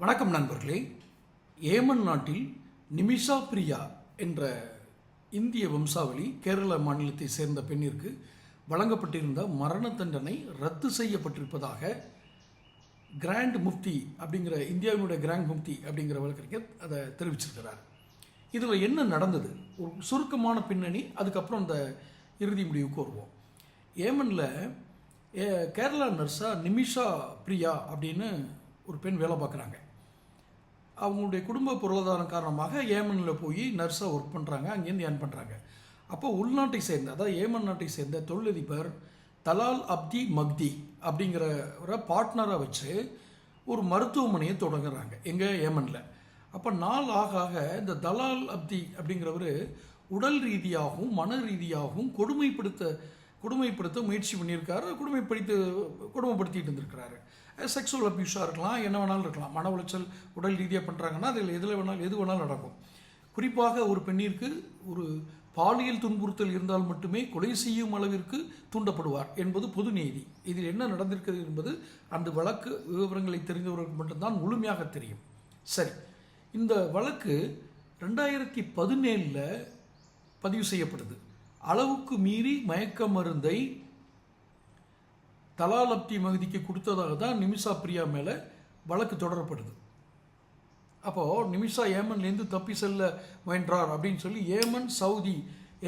வணக்கம் நண்பர்களே. ஏமன் நாட்டில் நிமிஷா பிரியா என்ற இந்திய வம்சாவளி கேரள மாநிலத்தை சேர்ந்த பெண்ணிற்கு வழங்கப்பட்டிருந்த மரண தண்டனை ரத்து செய்யப்பட்டிருப்பதாக கிராண்ட் முஃப்தி அப்படிங்கிற இந்தியாவினுடைய கிராண்ட் முஃப்தி அப்படிங்கிற வழக்கறிஞர் அதை தெரிவிச்சிருக்கிறார். இதில் என்ன நடந்தது? ஒரு சுருக்கமான பின்னணி அதுக்கப்புறம் அந்த இறுதி முடிவுக்கு வருவோம் ஏமனில் கேரளா நர்ஸா நிமிஷா பிரியா அப்படின்னு ஒரு பெண் வேலை பார்க்குறாங்க. அவங்களுடைய குடும்ப பொருளாதாரம் காரணமாக ஏமனில் போய் நர்ஸாக ஒர்க் பண்ணுறாங்க அங்கேருந்து ஏர்ன் பண்ணுறாங்க அப்போ உள்நாட்டை சேர்ந்த அதாவது ஏமன் நாட்டை சேர்ந்த தொழிலதிபர் தலால் அப்தி மக்தி அப்படிங்கிறவரை பார்ட்னராக வச்சு ஒரு மருத்துவமனையை தொடங்குறாங்க எங்கள் ஏமனில். அப்போ நாள் ஆக ஆக இந்த தலால் அப்தி அப்படிங்கிறவர் உடல் ரீதியாகவும் மன ரீதியாகவும் கொடுமைப்படுத்த கொடுமைப்படுத்த முயற்சி பண்ணியிருக்காரு கொடுமைப்படுத்த கொடுமைப்படுத்திட்டு இருந்திருக்கிறாரு. செக்ஸுவல் அப்யூஸாக இருக்கலாம் என்ன வேணாலும் இருக்கலாம். மன உளைச்சல் உடல் ரீதியாக பண்ணுறாங்கன்னா அதில் எதில் வேணாலும் எது வேணாலும் நடக்கும். குறிப்பாக ஒரு பெண்ணிற்கு ஒரு பாலியல் துன்புறுத்தல் இருந்தால் மட்டுமே கொலை செய்யும் அளவிற்கு தூண்டப்படுவார் என்பது பொது நீதி. இதில் என்ன நடந்திருக்கிறது என்பது அந்த வழக்கு விவரங்களை தெரிந்தவர்களுக்கு மட்டும்தான் முழுமையாக தெரியும். சரி இந்த வழக்கு ரெண்டாயிரத்தி பதினேழில் பதிவு செய்யப்படுது. அளவுக்கு மீறி மயக்க மருந்தை தலாலப்தி மகதிக்கு கொடுத்ததாக தான் நிமிஷா பிரியா மேலே வழக்கு தொடரப்படுது. அப்போது நிமிஷா ஏமன்லேருந்து தப்பி செல்ல முயன்றார் அப்படின்னு சொல்லி ஏமன் சவுதி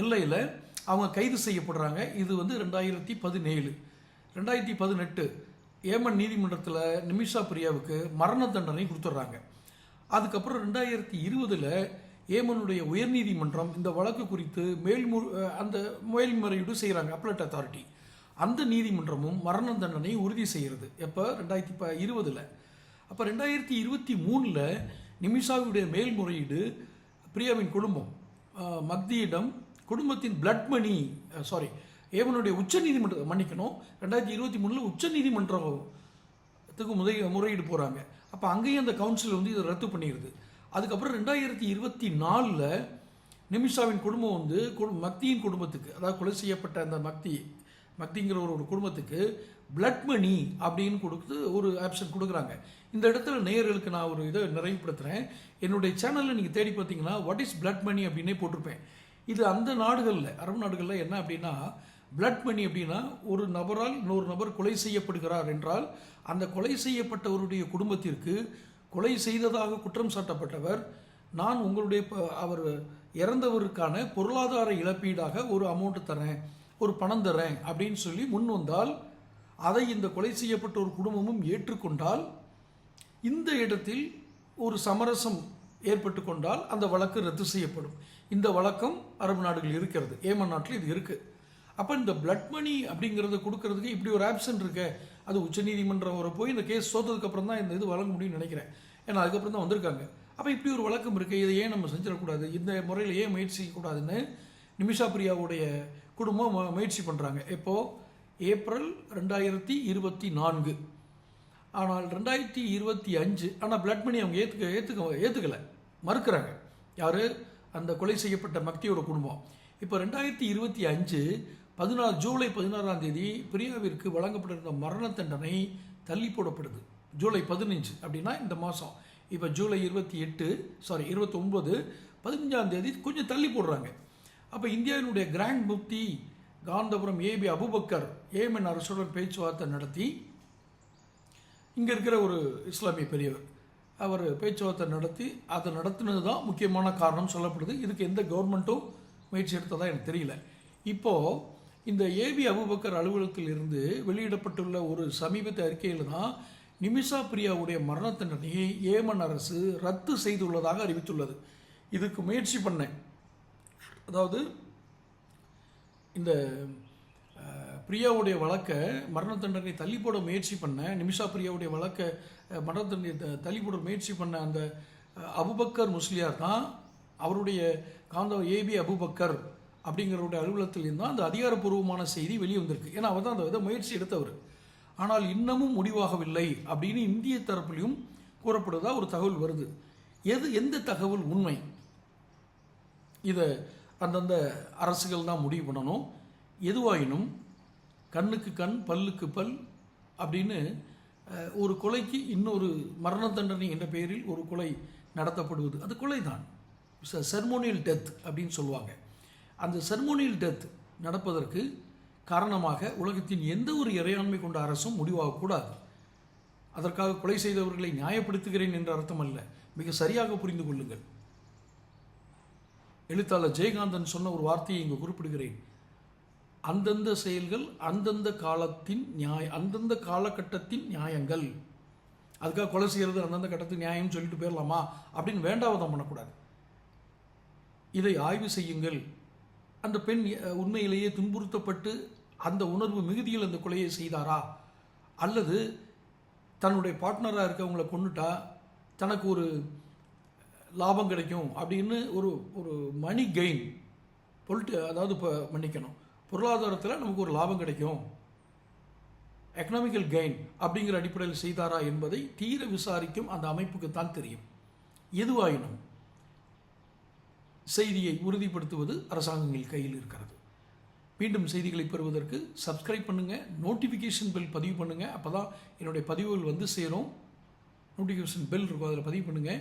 எல்லையில் அவங்க கைது செய்யப்படுறாங்க. இது வந்து ரெண்டாயிரத்தி பதினேழு. ரெண்டாயிரத்தி பதினெட்டு ஏமன் நீதிமன்றத்தில் நிமிஷா பிரியாவுக்கு மரண தண்டனை கொடுத்துட்றாங்க. அதுக்கப்புறம் ரெண்டாயிரத்தி இருபதில் ஏமனுடைய உயர்நீதிமன்றம் இந்த வழக்கு குறித்து மேல்மு அந்த மேல்முறையீடு செய்கிறாங்க அப்பலட் அத்தாரிட்டி அந்த நீதிமன்றமும் மரண தண்டனை உறுதி செய்கிறது. எப்போ? ரெண்டாயிரத்தி ப இருபதில். அப்போ ரெண்டாயிரத்தி இருபத்தி மூணில் நிமிஷாவுடைய மேல்முறையீடு பிரியாவின் குடும்பம். மக்தியிடம் குடும்பத்தின் பிளட் மணி சாரி ஏவனுடைய உச்ச நீதிமன்றம் மன்னிக்கணும். ரெண்டாயிரத்தி இருபத்தி மூணில் உச்ச நீதிமன்றத்துக்கு முதை முறையீடு போகிறாங்க அப்போ அங்கேயும் அந்த கவுன்சில் வந்து இதை ரத்து பண்ணிடுது. அதுக்கப்புறம் ரெண்டாயிரத்தி இருபத்தி நாலில் நிமிஷாவின் குடும்பம் வந்து மக்தியின் குடும்பத்துக்கு அதாவது கொலை செய்யப்பட்ட அந்த மக்தி மக்திங்கிற ஒரு ஒரு குடும்பத்துக்கு பிளட் மணி அப்படின்னு கொடுத்து ஒரு ஆப்ஷன் கொடுக்குறாங்க. இந்த இடத்துல நேயர்களுக்கு நான் ஒரு இதை நிறைவுபடுத்துகிறேன் என்னுடைய சேனலில் நீங்கள் தேடி பார்த்தீங்கன்னா வாட் இஸ் பிளட் மணி அப்படின்னே போட்டிருப்பேன். இது அந்த நாடுகளில் அரபு நாடுகளில் என்ன அப்படின்னா பிளட் மணி அப்படின்னா ஒரு நபரால் இன்னொரு நபர் கொலை செய்யப்படுகிறார் என்றால் அந்த கொலை செய்யப்பட்டவருடைய குடும்பத்திற்கு கொலை செய்ததாக குற்றம் சாட்டப்பட்டவர் நான் உங்களுடைய ப- அவர் இறந்தவருக்கான பொருளாதார இழப்பீடாக ஒரு அமௌண்ட் தரேன் ஒரு பணம் தரேன் அப்படின்னு சொல்லி முன் வந்தால் அதை இந்த கொலை செய்யப்பட்ட ஒரு குடும்பமும் ஏற்றுக்கொண்டால் இந்த இடத்தில் ஒரு சமரசம் ஏற்பட்டு கொண்டால் அந்த வழக்கு ரத்து செய்யப்படும். இந்த வழக்கம் அரபு நாடுகள் இருக்கிறது. ஏமன் நாட்டில் இது இருக்குது அப்போ இந்த பிளட் மணி அப்படிங்கிறத கொடுக்கறதுக்கு இப்படி ஒரு ஆப்ஷன் இருக்கு. அது உச்சநீதிமன்றம் வரை போய் இந்த கேஸ் சோத்ததுக்கப்புறம் தான் இந்த இது வழங்க முடியும்னு நினைக்கிறேன். ஏன்னா அதுக்கப்புறம் தான் வந்திருக்காங்க. அப்போ இப்படி ஒரு வழக்கம் இருக்குது இதை ஏன் நம்ம செஞ்சிடக்கூடாது? இந்த முறையில் ஏன் முயற்சி செய்யக்கூடாதுன்னு நிமிஷா பிரியாவுடைய குடும்பம் முயற்சி பண்ணுறாங்க எப்போது ஏப்ரல் ரெண்டாயிரத்தி இருபத்தி நான்கு. ஆனால் ரெண்டாயிரத்தி இருபத்தி அஞ்சு ஆனால் பிளட் மணி அவங்க ஏற்றுக்க ஏற்றுக்க ஏற்றுக்கலை மறுக்கிறாங்க. யார்? அந்த கொலை செய்யப்பட்ட மக்தியோட குடும்பம். இப்போ ரெண்டாயிரத்தி இருபத்தி அஞ்சு பதினாறு ஜூலை பதினாறாம் தேதி பிரியாவிற்கு வழங்கப்பட்டிருந்த மரண தண்டனை தள்ளி போடப்படுது. ஜூலை பதினஞ்சு அப்படின்னா இந்த மாதம் இப்போ ஜூலை இருபத்தி எட்டு சாரி இருபத்தொம்பது பதினஞ்சாம் தேதி கொஞ்சம் தள்ளி போடுறாங்க. அப்போ இந்தியாவினுடைய grand Mufti Kanthapuram AP Abubakar Yemen அரசுடன் பேச்சுவார்த்தை நடத்தி இங்கே இருக்கிற ஒரு இஸ்லாமிய பெரியவர் அவர் பேச்சுவார்த்தை நடத்தி அதை நடத்தினது தான் முக்கியமான காரணம் சொல்லப்படுது. இதுக்கு எந்த கவர்மெண்ட்டும் முயற்சி எடுத்ததாக எனக்கு தெரியல. இப்போது இந்த ஏபி அபுபக்கர் அலுவலகத்தில் இருந்து வெளியிடப்பட்டுள்ள ஒரு சமீபத்த அறிக்கையில் தான் நிமிஷா பிரியாவுடைய மரண தண்டனையை ஏமன் அரசு ரத்து செய்துள்ளதாக அறிவித்துள்ளது. இதுக்கு முயற்சி பண்ணேன். அதாவது இந்த பிரியாவுடைய வழக்கை மரண தண்டனை தள்ளி போட முயற்சி பண்ண நிமிஷா பிரியாவுடைய வழக்கை மரண தண்டனை த- தள்ளி போட முயற்சி பண்ண அந்த அபுபக்கர் முஸ்லியார் தான் அவருடைய காந்த ஏபி அபுபக்கர் அப்படிங்கிறவருடைய அலுவலகத்தில் தான் அந்த அதிகாரப்பூர்வமான செய்தி வெளியே வந்திருக்கு ஏன்னா அவர் தான் அந்த இதை முயற்சி எடுத்தவர். ஆனால் இன்னமும் முடிவாகவில்லை அப்படின்னு இந்திய தரப்புலையும் கூறப்படுவதா ஒரு தகவல் வருது. எது எந்த தகவல் உண்மை? இதை அந்தந்த அரசுகள் தான் முடிவு பண்ணணும். எதுவாயினும் கண்ணுக்கு கண் பல்லுக்கு பல் அப்படின்னு ஒரு கொலைக்கு இன்னொரு மரண தண்டனை என்ற பெயரில் ஒரு கொலை நடத்தப்படுவது. அது கொலை தான் செர்மோனியல் டெத் அப்படின்னு சொல்லுவாங்க. அந்த செர்மோனியல் டெத் நடப்பதற்கு காரணமாக உலகத்தின் எந்த ஒரு இறையாண்மை கொண்ட அரசும் முடிவாகக்கூடாது. அதற்காக கொலை செய்தவர்களை நியாயப்படுத்துகிறேன் என்ற அர்த்தம் அல்ல மிக சரியாக புரிந்து கொள்ளுங்கள். எழுத்தாளர் ஜெயகாந்தன் சொன்ன ஒரு வார்த்தையை இங்கு குறிப்பிடுகிறேன். அந்தந்த செயல்கள் அந்தந்த காலத்தின் நியாய அந்தந்த காலகட்டத்தின் நியாயங்கள். அதுக்காக கொலை செய்கிறது அந்தந்த கட்டத்தின் நியாயம்னு சொல்லிட்டு போயிடலாமா? அப்படின்னு வேண்டாவதம் பண்ணக்கூடாது. இதை ஆய்வு செய்யுங்கள். அந்த பெண் உண்மையிலேயே துன்புறுத்தப்பட்டு அந்த உணர்வு மிகுதியில் அந்த கொலையை செய்தாரா? அல்லது தன்னுடைய பார்ட்னராக இருக்கவங்களை கொண்டுட்டா தனக்கு ஒரு லாபம் கிடைக்கும் அப்படின்னு ஒரு ஒரு மணி கெயின் பொலிட்டு அதாவது இப்போ மன்னிக்கணும். பொருளாதாரத்தில் நமக்கு ஒரு லாபம் கிடைக்கும். எக்கனாமிக்கல் கெயின் அப்படிங்கிற அடிப்படையில் செய்தாரா என்பதை தீர விசாரிக்கும் அந்த அமைப்புக்குத்தான் தெரியும். எதுவாயினும் செய்தியை உறுதிப்படுத்துவது அரசாங்கங்கள் கையில் இருக்கிறது. மீண்டும் செய்திகளை பெறுவதற்கு சப்ஸ்கிரைப் பண்ணுங்கள் நோட்டிஃபிகேஷன் பெல் பதிவு பண்ணுங்கள் அப்போ தான் என்னுடைய பதிவுகள் வந்து சேரும். நோட்டிஃபிகேஷன் பெல் இருக்கும் அதில் பதிவு பண்ணுங்கள்